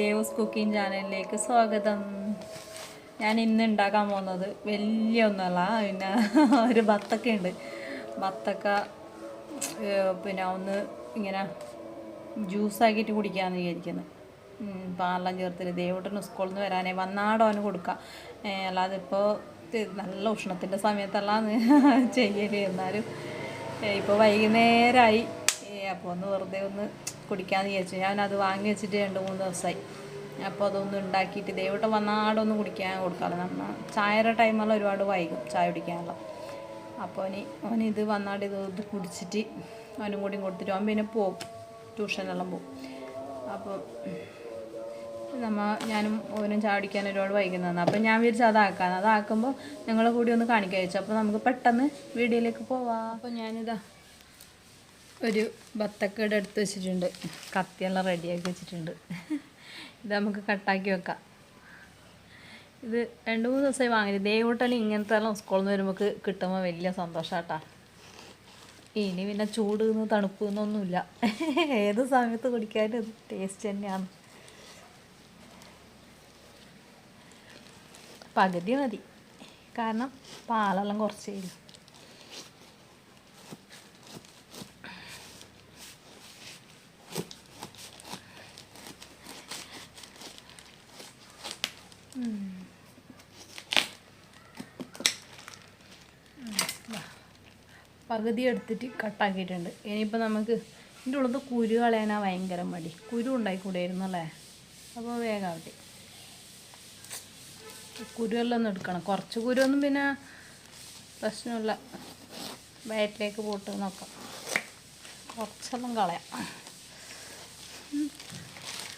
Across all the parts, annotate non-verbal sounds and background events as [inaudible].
Devas cooking ചാനലിലേക്ക് സ്വാഗതം. ഞാൻ ഇന്ന് ഉണ്ടാക്കാൻ പോകുന്നത് വലിയ ഒന്നുമല്ല പിന്നെ ഒരു ബത്തക്ക ഉണ്ട്. ബത്തക്ക പിന്നെ ഒന്ന് ഇങ്ങനെ ജ്യൂസാക്കിയിട്ട് കുടിക്കാമെന്ന് വിചാരിക്കുന്നത് പാലം ചേർത്തിട്ട് ദേവട്ടന് സ്കൂളിൽ നിന്ന് വരാനേ വന്നാടോ അവന് കൊടുക്കാം. അല്ലാതെ ഇപ്പോൾ നല്ല ഉഷ്ണത്തിന്റെ സമയത്തല്ലാന്ന് ചെയ്യൽ. എന്നാലും ഇപ്പോൾ വൈകുന്നേരമായി അപ്പോൾ ഒന്ന് വെറുതെ ഒന്ന് കുടിക്കാമെന്ന് വിചാരിച്ചു. ഞാനത് വാങ്ങി വെച്ചിട്ട് രണ്ട് മൂന്ന് ദിവസമായി അപ്പോൾ അതൊന്ന് ഉണ്ടാക്കിയിട്ട് ദേവട്ടം വന്നാടൊന്ന് കുടിക്കാൻ കൊടുക്കാമല്ലോ. നമ്മൾ ചായയുടെ ടൈമെല്ലാം ഒരുപാട് വൈകും ചായ കുടിക്കാനുള്ള. അപ്പോൾ അവന് അവന് ഇത് വന്നാട് ഇത് കുടിച്ചിട്ട് അവനും കൂടി കൊടുത്തിട്ട് അവൻ പിന്നെ പോകും ട്യൂഷനെല്ലാം പോകും അപ്പോൾ നമ്മ ഞാനും ഓനും ചാടിക്കാൻ ഒരുപാട് വൈകുന്നതാണ്. അപ്പോൾ ഞാൻ വിചാരിച്ചു അതാക്കാൻ അതാക്കുമ്പോൾ ഞങ്ങളെ കൂടി ഒന്ന് കാണിക്കാൻ വെച്ചു അപ്പോൾ നമുക്ക് പെട്ടെന്ന് വീഡിയോയിലേക്ക് പോവാം. അപ്പോൾ ഞാനിതാ ഒരു ബത്തക്കേട് എടുത്ത് വെച്ചിട്ടുണ്ട്. കത്തിയെല്ലാം റെഡിയാക്കി വെച്ചിട്ടുണ്ട്. ഇത് നമുക്ക് കട്ടാക്കി വെക്കാം. ഇത് രണ്ട് മൂന്ന് ദിവസമായി വാങ്ങിയത് ദേവൂട്ടന് ഇങ്ങനത്തെ എല്ലാം സ്കൂളിൽ നിന്ന് വരുമ്പോൾ കിട്ടുമ്പോൾ വലിയ സന്തോഷാട്ടാ. ഇനി പിന്നെ ചൂട് നിന്ന് തണുപ്പ് എന്നൊന്നുമില്ല ഏത് സമയത്ത് കുടിക്കാനും ഇത് ടേസ്റ്റ് തന്നെയാണ്. പകുതി മതി. കാരണം പാലെല്ലാം കുറച്ചേ ഉള്ളൂ. പകുതി എടുത്തിട്ട് കട്ടാക്കിയിട്ടുണ്ട്. ഇനിയിപ്പോൾ നമുക്ക് ഇതിന്റെ ഉള്ളത് കുരു കളയാനാ ഭയങ്കര മടി. കുരു ഉണ്ടായിക്കൂടായിരുന്നു അല്ലേ അപ്പോൾ വേഗാവട്ടെ. കുരുവെല്ലാം ഒന്ന് എടുക്കണം. കുറച്ച് കുരുവൊന്നും പിന്നെ പ്രശ്നമില്ല. വയറ്റിലേക്ക് പോട്ട് നോക്കാം. കുറച്ചെല്ലാം കളയാം.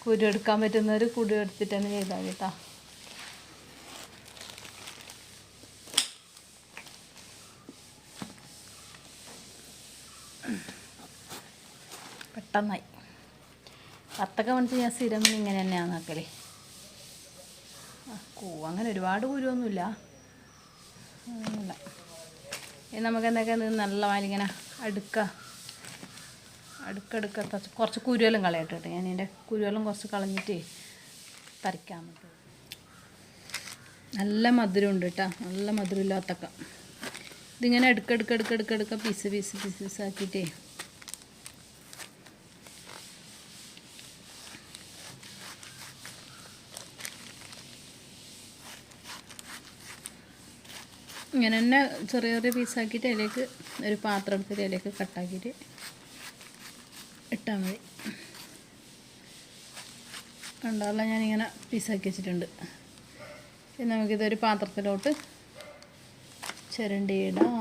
കുരു എടുക്കാൻ പറ്റുന്നവർ കുരു എടുത്തിട്ട് തന്നെ ചെയ്താൽ കേട്ടോ. പെട്ടെന്നായി. വത്തക്ക മണിച്ച് ഞാൻ സ്ഥിരം ഇങ്ങനെ തന്നെയാണ് ആക്കൽ. ആ, കൂ അങ്ങനെ ഒരുപാട് കുരുവൊന്നുമില്ല. നമുക്ക് എന്തൊക്കെ നല്ല വാലിങ്ങനെ അടുക്ക അടുക്കടുക്ക കുറച്ച് കുരുവെല്ലാം കളയട്ടെ ഞാൻ ഇതിന്റെ കുരുവെല്ലാം കുറച്ച് കളഞ്ഞിട്ട് തരയ്ക്കാൻ പറ്റും നല്ല മധുരം ഉണ്ട് കേട്ടോ. നല്ല മധുരമില്ലാത്തൊക്കെ ഇതിങ്ങനെ അടുക്കടുക്കടുക്കടുക്കടുക്ക അടുക്കടുക്ക അടുക്ക പീസ് പീസ് പീസ് പീസ് ആക്കിയിട്ടേ ഇങ്ങനെ തന്നെ ചെറിയ ചെറിയ പീസാക്കിയിട്ട് അതിലേക്ക് ഒരു പാത്രം എടുത്തിട്ട് അതിലേക്ക് കട്ടാക്കിയിട്ട് ഇട്ടാൽ മതി. കണ്ടാല ഞാനിങ്ങനെ പീസാക്കി വെച്ചിട്ടുണ്ട്. ഇനി നമുക്കിതൊരു പാത്രത്തിലോട്ട് ചിരണ്ടിയിടാം.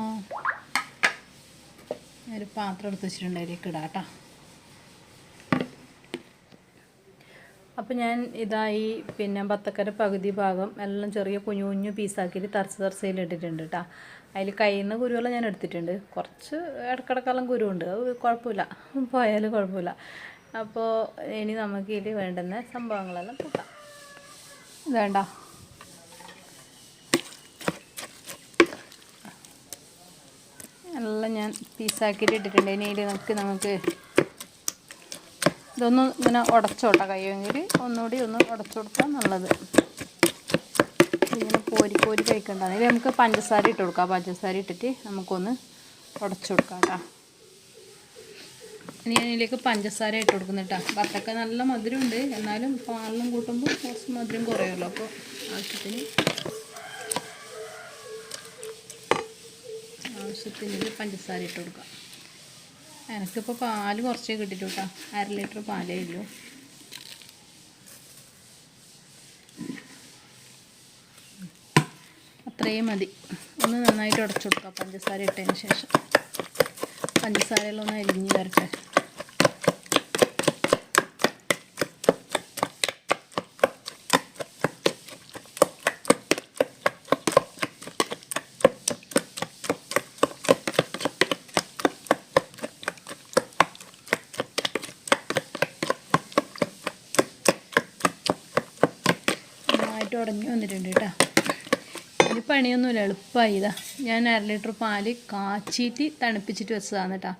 ഒരു പാത്രം എടുത്ത് വെച്ചിട്ടുണ്ട് അതിലേക്ക് ഇടാം കേട്ടോ. അപ്പോൾ ഞാൻ ഇതായി പിന്നെ ബത്തക്കര പകുതി ഭാഗം എല്ലാം ചെറിയ കുഞ്ഞു കുഞ്ഞു പീസാക്കിയിട്ട് തറച്ച് തറച്ചയിൽ ഇട്ടിട്ടുണ്ട് കേട്ടോ അതിൽ കയ്യിൽ നിന്ന് കുരുവെല്ലാം ഞാൻ എടുത്തിട്ടുണ്ട്. കുറച്ച് ഇടക്കിടക്കെല്ലാം കുരുവുണ്ട്. അത് കുഴപ്പമില്ല. പോയാലും കുഴപ്പമില്ല. അപ്പോൾ ഇനി നമുക്ക് ഇതിൽ വേണ്ടുന്ന സംഭവങ്ങളെല്ലാം കൂട്ടാം. വേണ്ട എല്ലാം ഞാൻ പീസാക്കിയിട്ട് ഇട്ടിട്ടുണ്ട്. ഇനി ഇതിൽ നമുക്ക് നമുക്ക് ഇതൊന്ന് ഇങ്ങനെ ഉടച്ചോട്ടെ കഴിയുമെങ്കിൽ ഒന്നുകൂടി ഒന്ന് ഉടച്ചു കൊടുത്താൽ നല്ലത്. ഇങ്ങനെ കോരി കോരി കഴിക്കേണ്ടതാണ് ഇത് നമുക്ക് പഞ്ചസാര ഇട്ട് കൊടുക്കാം. പഞ്ചസാര ഇട്ടിട്ട് നമുക്കൊന്ന് ഉടച്ചു കൊടുക്കാം കേട്ടോ. ഇനി അതിലേക്ക് പഞ്ചസാര ഇട്ട് കൊടുക്കുന്നുട്ടാ വത്തക്ക നല്ല മധുരമുണ്ട്. എന്നാലും പാലിലും കൂട്ടുമ്പോൾ കുറച്ച് മധുരം കുറയുമല്ലോ. അപ്പോൾ ആവശ്യത്തിന് ആവശ്യത്തിന് പഞ്ചസാര ഇട്ട് കൊടുക്കാം. എനിക്കിപ്പോൾ പാൽ കുറച്ചേ കിട്ടിയിട്ടു കേട്ടോ അര ലിറ്റർ പാലേ ഉള്ളൂ. അത്രയും മതി. ഒന്ന് നന്നായിട്ട് ഉടച്ചു കൊടുക്കാം പഞ്ചസാര ഇട്ടതിന് ശേഷം. പഞ്ചസാരയിലൊന്ന് അരിഞ്ഞ് വരട്ടെ നന്നായിട്ട് ഉടഞ്ഞു വന്നിട്ടുണ്ട് കേട്ടോ. ഇനി പണിയൊന്നുമില്ല എളുപ്പമായി. ഇതാ ഞാൻ അര ലിറ്റർ പാൽ കാച്ചിയിട്ട് തണുപ്പിച്ചിട്ട് വെച്ചതാണ് കേട്ടോ.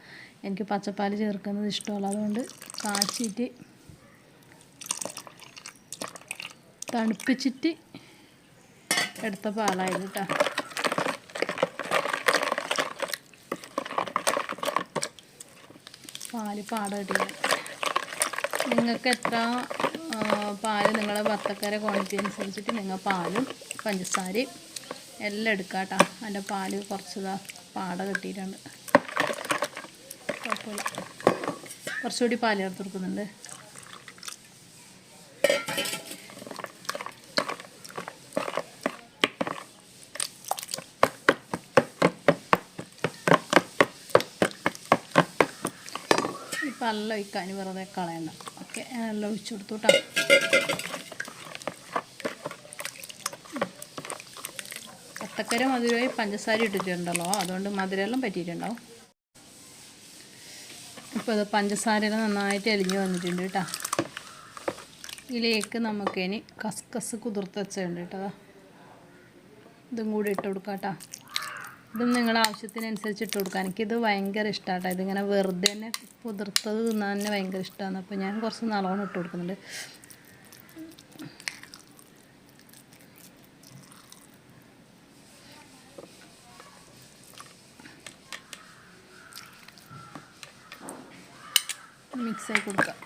എനിക്ക് പച്ചപ്പാൽ ചേർക്കുന്നത് ഇഷ്ടമല്ല അതുകൊണ്ട് കാച്ചിയിട്ട് തണുപ്പിച്ചിട്ട് എടുത്ത പാലായത് കേട്ടോ. പാൽ പാടം നിങ്ങൾക്ക് എത്ര പാൽ നിങ്ങളെ വത്തക്കര ക്വാണ്ടിറ്റി അനുസരിച്ചിട്ട് നിങ്ങൾ പാലും പഞ്ചസാരയും എല്ലാം എടുക്കാം കേട്ടോ അതിന്റെ പാൽ കുറച്ചതാ പാട കിട്ടിയിട്ടുണ്ട്. കുഴപ്പമില്ല. കുറച്ചുകൂടി പാൽ ചേർത്ത് കൊടുക്കുന്നുണ്ട്. ഈ പല്ല ഒഴിക്കാൻ വെറുതെ കളയണ്ട. ഓക്കെ എല്ലാം ഒഴിച്ചു കൊടുത്തു കേട്ടോ. മധുരമായി പഞ്ചസാര ഇട്ടിട്ടുണ്ടല്ലോ അതുകൊണ്ട് മധുരമെല്ലാം പറ്റിയിട്ടുണ്ടാവും. ഇപ്പോൾ അത് പഞ്ചസാരയെല്ലാം നന്നായിട്ട് എലിഞ്ഞ് വന്നിട്ടുണ്ട് കേട്ടോ. ഇതിലേക്ക് നമുക്കിനി കസ് കുതിർത്ത് വെച്ചിട്ടുണ്ട് കേട്ടോ. ഇതും കൂടി ഇട്ട് കൊടുക്കാം കേട്ടോ. ഇതും നിങ്ങൾ ആവശ്യത്തിനനുസരിച്ച് ഇട്ട് കൊടുക്കാം എനിക്കിത് ഭയങ്കര ഇഷ്ടമാട്ടോ ഇതിങ്ങനെ വെറുതെ തന്നെ കുതിർത്തത് തിന്നാൻ തന്നെ ഭയങ്കര ഇഷ്ടമാണ് അപ്പോൾ ഞാൻ കുറച്ച് നല്ലോണം ഇട്ട് കൊടുക്കുന്നുണ്ട്. മിക്സ് ആയി കൊടുക്കാം.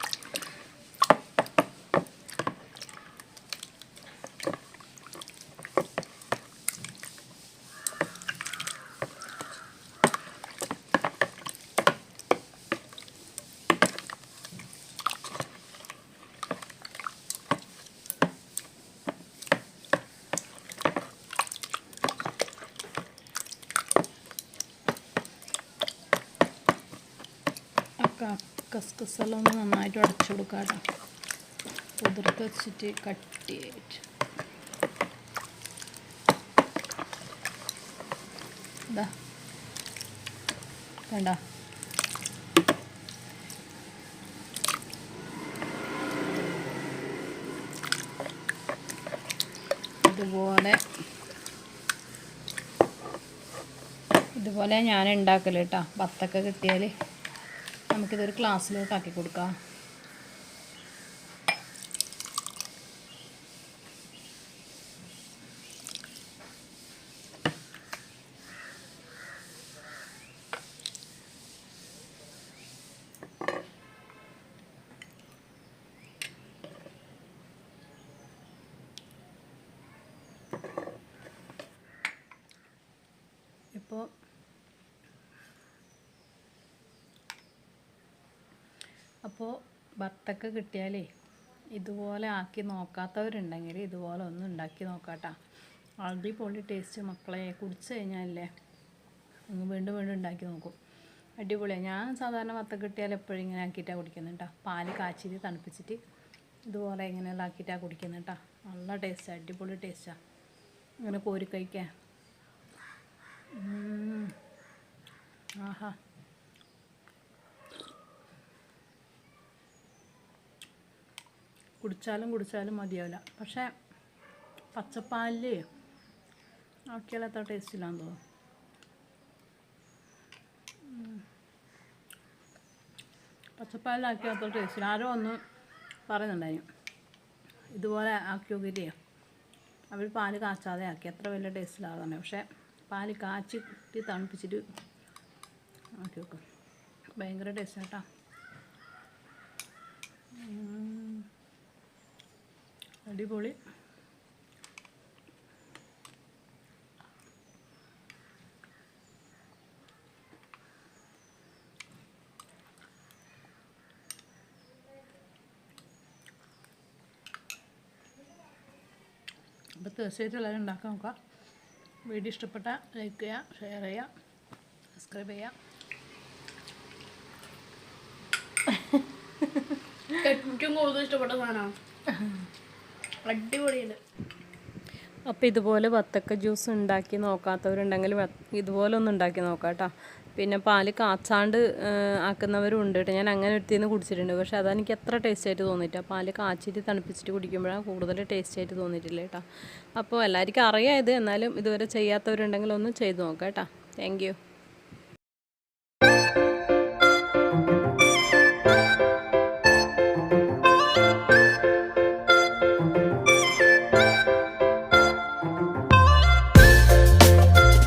കസ്കസെല്ലാം ഒന്ന് നന്നായിട്ട് ഉടച്ചു കൊടുക്കാം കേട്ടോ കുതിർത്ത് വെച്ചിട്ട് കട്ടിയായിട്ട്. ഇതാ കണ്ട? ഇതുപോലെ ഇതുപോലെ ഞാൻ ഉണ്ടാക്കൽ കേട്ടോ. ബത്തൊക്കെ കിട്ടിയാൽ നമുക്കിതൊരു ഗ്ലാസ്സിലോട്ട് ആക്കി കൊടുക്കാം. ഇപ്പോൾ അപ്പോൾ ബത്തക്ക കിട്ടിയാലേ ഇതുപോലെ ആക്കി നോക്കാത്തവരുണ്ടെങ്കിൽ ഇതുപോലെ ഒന്ന് ഉണ്ടാക്കി നോക്കാട്ടാ. അടിപൊളി ടേസ്റ്റ് മക്കളെ കുടിച്ച് കഴിഞ്ഞാലേ അങ്ങ് വീണ്ടും വീണ്ടും ഉണ്ടാക്കി നോക്കും. അടിപൊളിയാണ് ഞാൻ സാധാരണ വത്തക്ക കിട്ടിയാൽ എപ്പോഴും ഇങ്ങനെ ആക്കിയിട്ടാണ് കുടിക്കുന്നത് കേട്ടോ പാൽ കാച്ചിട്ട് തണുപ്പിച്ചിട്ട് ഇതുപോലെ ഇങ്ങനെയുള്ള ആക്കിയിട്ടാണ് കുടിക്കുന്നത് കേട്ടോ നല്ല ടേസ്റ്റാണ് അടിപൊളി ടേസ്റ്റാണ് ഇങ്ങനെ കോരി. ആഹാ. കുടിച്ചാലും കുടിച്ചാലും മതിയാവില്ല. പക്ഷേ പച്ചപ്പാലിൽ ആക്കിയാൽ അത്ര ടേസ്റ്റ് ഇല്ലാന്ന് തോന്നുന്നു. പച്ചപ്പാലിലാക്കിയാൽ അത്ര ടേസ്റ്റ് ഇല്ല. ആരോ ഒന്ന് പറയുന്നുണ്ടായിരുന്നു. ഇതുപോലെ ആക്കി നോക്കിയിട്ടേ അവർ പാൽ കാച്ചാതെ ആക്കി. അത്ര വലിയ ടേസ്റ്റ് ഇല്ലാതെ പക്ഷേ പാൽ കാച്ചിട്ട് തണുപ്പിച്ചിട്ട് ആക്കി വെക്കും ഭയങ്കര ടേസ്റ്റ് കേട്ടോ. അടിപൊളി. അപ്പോൾ തീർച്ചയായിട്ടും എല്ലാവരും ഉണ്ടാക്കാൻ നോക്കാം. വീഡിയോ ഇഷ്ടപ്പെട്ട ലൈക്ക് ചെയ്യുക ഷെയർ ചെയ്യുക സബ്സ്ക്രൈബ് ചെയ്യുക ഏറ്റവും കൂടുതൽ ഇഷ്ടപ്പെട്ട സാധനമാണ്. [laughs] അടിപൊളിയുണ്ട് അപ്പോൾ ഇതുപോലെ വത്തക്ക ജ്യൂസ് ഉണ്ടാക്കി നോക്കാത്തവരുണ്ടെങ്കിൽ ഇതുപോലെ ഒന്ന് ഉണ്ടാക്കി നോക്കാം കേട്ടോ പിന്നെ പാൽ കാച്ചാണ്ട് ആക്കുന്നവരും ഉണ്ട് കേട്ടോ. ഞാൻ അങ്ങനെ എടുത്തിന്ന് കുടിച്ചിട്ടുണ്ട്. പക്ഷേ അതെനിക്ക് എത്ര ടേസ്റ്റ് ആയിട്ട് തോന്നിയിട്ടില്ല. പാൽ കാച്ചിട്ട് തണുപ്പിച്ചിട്ട് കുടിക്കുമ്പോഴാണ് കൂടുതൽ ടേസ്റ്റ് ആയിട്ട് തോന്നിയിട്ടില്ല കേട്ടോ. അപ്പോൾ എല്ലാവർക്കും അറിയാം ഇത്. എന്നാലും ഇതുവരെ ചെയ്യാത്തവരുണ്ടെങ്കിൽ ഒന്ന് ചെയ്ത് നോക്കാം കേട്ടോ. താങ്ക്